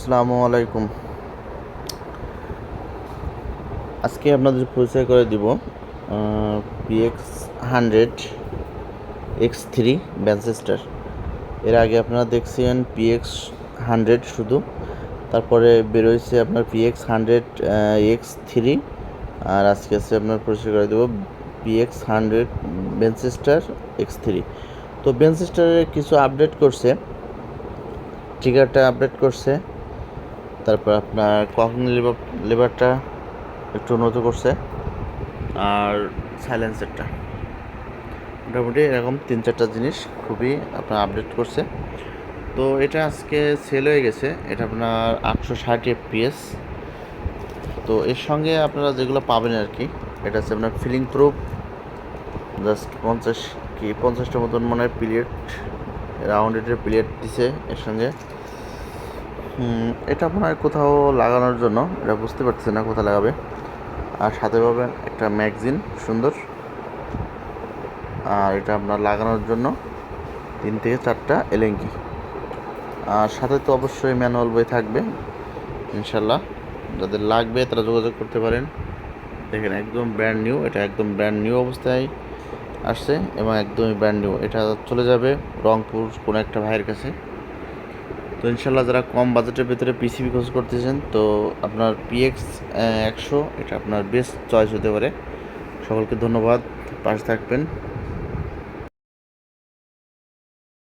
আসসালামু আলাইকুম। আজকে আপনাদের পরিচয় করে দিব পিএক্স হান্ড্রেড এক্স থ্রি ব্যানসেস্টার এর আগে আপনারা দেখছেন পিএক্স হান্ড্রেড শুধু, তারপরে বেরোইছে আপনার পিএক্স হান্ড্রেড এক্স থ্রি আর আজকে আছে আপনার পরিচয় করে দেবো পিএক্স হান্ড্রেড বেনসেস্টার এক্স থ্রি তো বেনসেস্টারের কিছু আপডেট করছে ট্রিগারটা আপডেট করছে। তারপর আপনার কখন লিভার লিভারটা একটু উন্নত করছে আর সাইলেন্সারটা মোটামুটি এরকম তিন চারটা জিনিস খুবই আপনার আপডেট করছে। তো এটা আজকে সেল হয়ে গেছে। এটা আপনার আটশো ষাট এফপিএস তো এর সঙ্গে আপনারা যেগুলো পাবেন আর কি, এটা হচ্ছে আপনার ফিলিং প্রুফ জাস্ট পঞ্চাশ কি পঞ্চাশটা মতন মনে হয় পিরিয়ড রাউন্ডেডের পিরিয়ড দিছে এর সঙ্গে। এটা আপনার কোথাও লাগানোর জন্য। এটা বুঝতে পারছি না কোথায় লাগাবে। আর সাথে পাবেন একটা ম্যাগজিন, সুন্দর। আর এটা আপনার লাগানোর জন্য তিন থেকে চারটা এলেঙ্কি। আর সাথে তো অবশ্যই ম্যানুয়াল বই থাকবে, ইনশাল্লাহ। যাদের লাগবে তারা যোগাযোগ করতে পারেন। দেখেন, একদম ব্র্যান্ড নিউ এটা একদম ব্র্যান্ড নিউ অবস্থায় আসছে এবং একদমই ব্র্যান্ড নিউ এটা চলে যাবে রংপুর কোনো একটা ভাইয়ের কাছে। তো ইনশাল্লাহ যারা কম বাজেটের ভিতরে পিসিবি খোঁজ করতেছেন, তো আপনার পিএক্স একশো, এটা আপনার বেস্ট চয়েস হতে পারে। সকলকে ধন্যবাদ, পাশে থাকবেন।